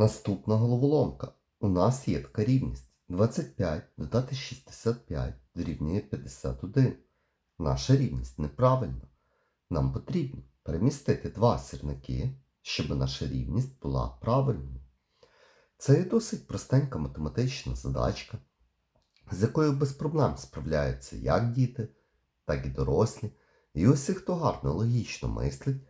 Наступна головоломка. У нас є така рівність. 25 додати 65 дорівнює 51. Наша рівність неправильна. Нам потрібно перемістити два сірники, щоб наша рівність була правильною. Це є досить простенька математична задачка, з якою без проблем справляються як діти, так і дорослі. І усі, хто гарно логічно мислить,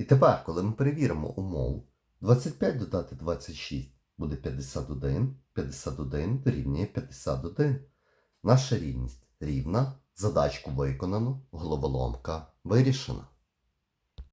І тепер, коли ми перевіримо умову, 25 додати 26 буде 51, 51 дорівнює 51. Наша рівність рівна, задачку виконано, головоломка вирішена.